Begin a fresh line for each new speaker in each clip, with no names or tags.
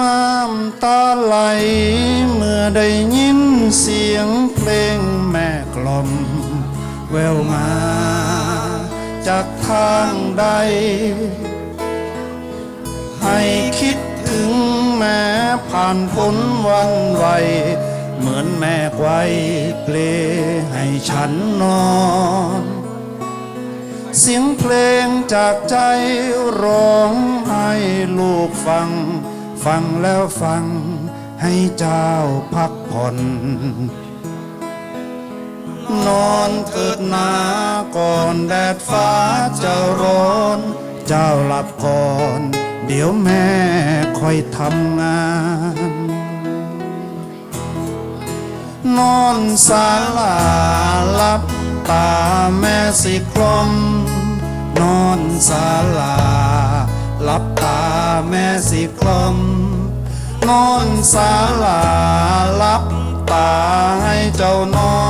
น้ำตาไหล เมื่อได้ยินเสียงเพลงแม่กล่อมแววมา จากทางใด ให้คิดถึงแม่ผ่านพ้นวันไหวเหมือนแม่ไกวเพลให้ฉันนอน เสียงเพลงจากใจร้องให้ลูกฟัง ฟังแล้วฟังให้เจ้าพักผ่อน นอนเถิดนาก่อนแดดฟ้าจะร้อน เจ้าหลับก่อน เดี๋ยวแม่ค่อยทำงาน นอนศาลาหลับตาแม่สิคลม นอนศาลาหลับ แม่สิกลมนอนสาลาลับตาให้เจ้านอน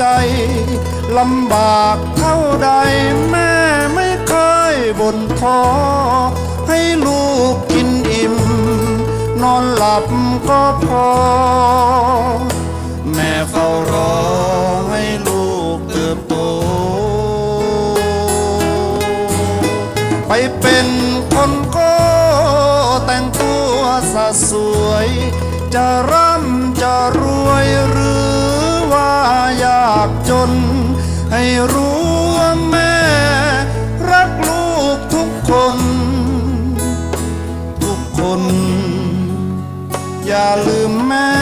ใจลำบากเท่าใดแม่ไม่เคยบ่นท้อให้ลูกกินอิ่ม นอนหลับก็พอ แม่เฝ้ารอให้ลูกเติบโต ไปเป็นคนก็แต่งตัวสะสวย จะร่ำจะรวยหรือว่าอยากจน ให้รู้ว่าแม่ รักลูกทุกคน ทุกคน อย่าลืมแม่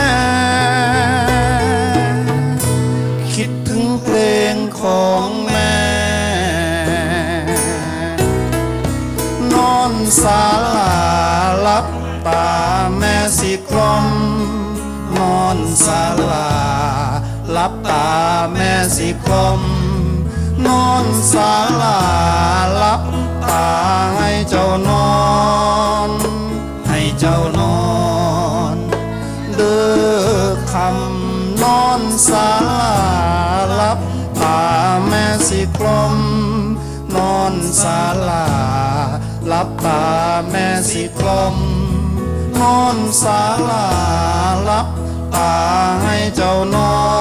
คิดถึงเพลงของแม่ นอนศาลาลับตาแม่สิคลอมนอนศาลา บตาแม่สิคลมนอนศาลาลับตาให้เจ้านอน ให้เจ้านอนเด้อคำนอนศาลาลับตาแม่สิกลมนอนศาลาลับตาแม่สิกลมนอนศาลาลับตาให้เจ้านอน